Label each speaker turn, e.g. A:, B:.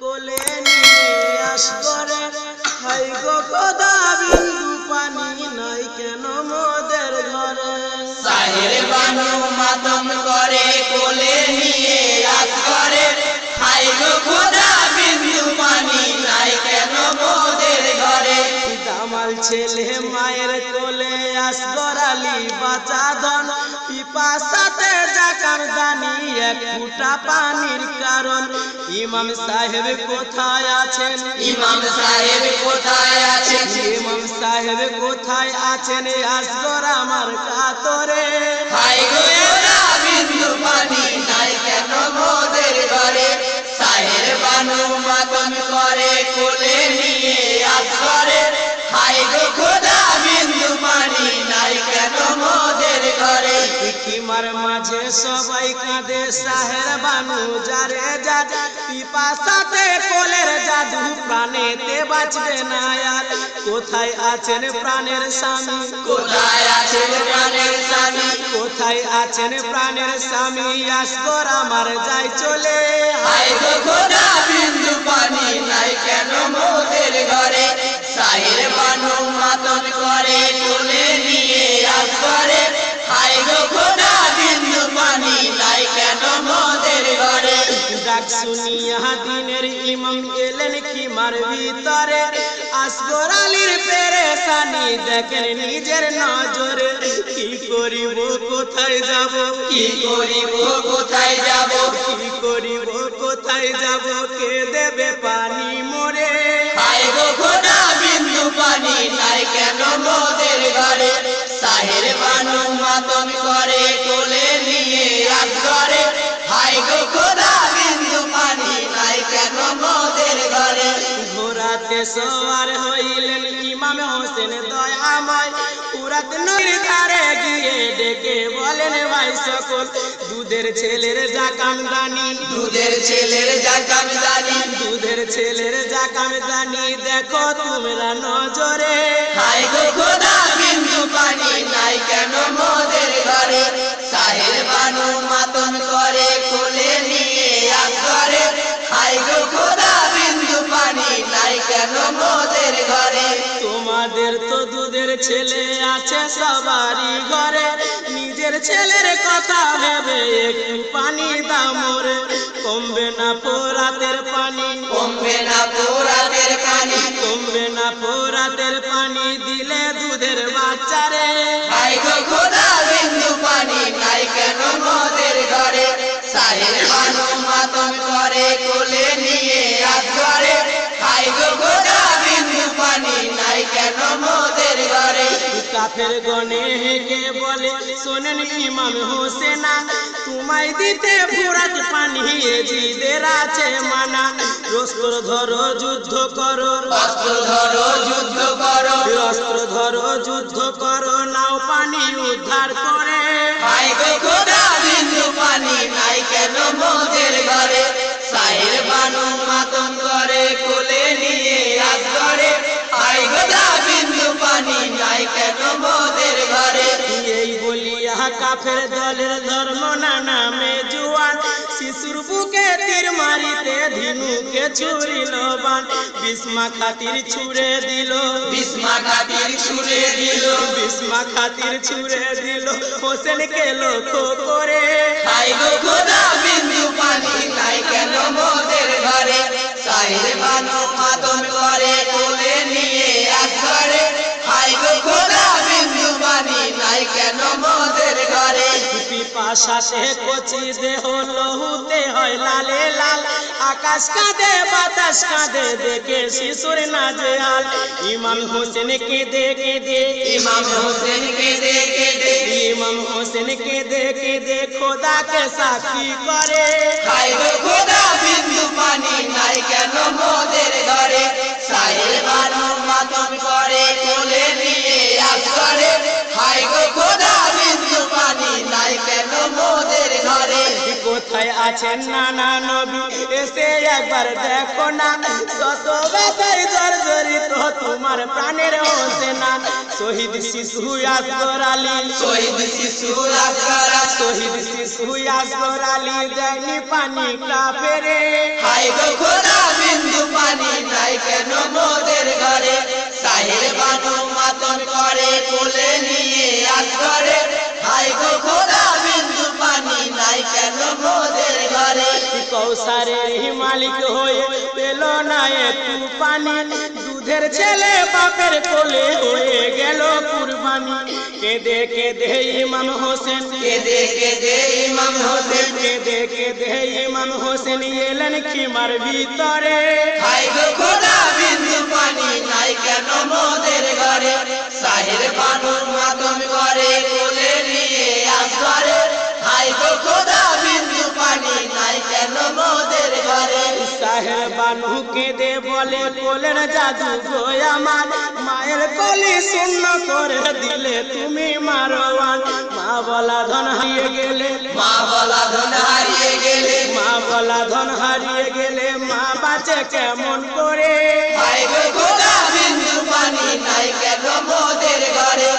A: কোলে নিয়ে আসগরে হাই গো কদা বিন্দু পানি নাই কেন মোদের ঘরে?
B: সাহের বানু মাতম করে নিয়ে হাই গো খোদা নাই কেন মোদের ঘরে
A: দামাল ছেলে মায়ের কোলে আসগরালি বাঁচা ধন। পিপাসাতে জাকার দানি এক ফুটা পানির কারণ। ইমাম সাহেব কোথায় আছেন?
B: ইমাম সাহেব কোথায় আছেন?
A: ইমাম সাহেব কোথায় আছেন? আসগর আমার কাতরে।
B: হাই গো বিন্দু পানি নাই কেন মোদের ঘরে? সাহের বানু করে কোলে
A: মাঝে সবাই কাঁদে সাহের বানু যারে যা পিপাসাতে কোলের জাদু প্রাণেতে বাঁচবে না আর। কোথায় আছেন প্রাণের স্বামী?
B: কোথায় আছেন প্রাণের স্বামী?
A: কোথায় আছেন প্রাণের স্বামী? আসগর আমার যাই চলে।
B: হাই গো খোদা বিন্দু পানি নাই কেন মোদের ঘরে? সাহের বানু মাতন করে।
A: কি মার ভিতরে আসগর আলীর পেরেশানি দেখেন নিজের নজরে। কি করিব কোথায় যাব?
B: কি করিব কোথায় যাব?
A: কি করিব কোথায় যাব? কে দেবে পানি সওয়ার হইলেন ইমাম হোসেন দয়াময়। পুরাত নদীর ধারে গিয়ে ডেকে বলেন ভাই সকল দুধের ছেলের জাকাম দানি
B: দুধের ছেলের জাকাম দানি
A: দুধের ছেলের জাকাম দানি দেখো তোমরা নজরে।
B: হায় গো কেন মোদের ঘরে?
A: তোমাদের তো দুধের ছেলে আছে সবারই ঘরে। নিজের ছেলের কথা ভেবে একটু পানি দামরে কমবে না পোরাতের পানি।
B: কমবে না পোরাতের পানি।
A: কমবে না পোরাতের পানি দিলে দুধের বাচ্চারে
B: খোদা বিন্দু পানি। নাই কেন মোদের
A: কাফের গনে হেকে বলে শোনেন ইমাম হোসেনা তোমায় দিতে ফুরাত পানি জিদের আছে মানা। রস্ত্র ধরো যুদ্ধ করো
B: অস্ত্র ধরো যুদ্ধ করো।
A: অস্ত্র ধরো যুদ্ধ করো নাও পানি উদ্ধার করে।
B: হাই গো খোদা বিন্দু পানি নাই কেন মোদের ঘরে? সাহের বানু মাতন করে কোলে
A: কাফের দলের ধর্ম না নামে জুয়ান। শিশুর বুকে তীর মারিতে ধিনুকে ছুরিল বান। বিস্মা খাতির ছুড়ে দিল।
B: বিস্মা খাতির ছুড়ে দিল।
A: বিস্মা খাতির ছুড়ে দিল। হোসেনকে লক্ষ্য করে পিপাসাতে কচি দেহ লহুতে হয় লালে লাল। আকাশ কাঁদে বাতাস কাঁদে দেখে শিশুর নাজে আল ইমাম হোসেন কেঁদে কেঁদে
B: ইমাম হোসেন কে দেখে দে।
A: ইমাম হোসেন কেঁদে কেঁদে খোদাকে সাক্ষী করে।
B: গো খোদা বিন্দু পানি নাই কেন মোদের
A: আছেন নানা নবী এসে একবার দেখো না শত ব্যথায় জর্জরিত তোমার প্রাণের হোসে না শহীদ শিশু আসগর আলী
B: শহীদ শিশু
A: শহীদ শিশু আসগর আলী দেয়নি পানি কাফেরে
B: হাই গো খোদা বিন্দু পানি নাই কেন মোদের ঘরে? সাহের বানু মাতন করে কোলে
A: মালিক হয়ে পেল না একটু পানি দুধের ছেলে বাপের কোলে হয়ে গেল কুরবানি। কেঁদে কেঁদে ইমাম হোসেন।
B: কেঁদে কেঁদে ইমাম হোসেন।
A: কেঁদে কেঁদে ইমাম হোসেন এলেন খিমার ভিতরে।
B: বানু
A: দে বলে, বলেন জাদু জয়া আমার। মায়ের কলি শূন্য করে দিলে তুমি মারো মা বলা ধন হারিয়ে গেলে,
B: মা বলা ধন হারিয়ে গেলে,
A: মা বলা ধন হারিয়ে গেলে, মা বাঁচে কেমন করে?
B: নাই কেন মোদের ঘরে?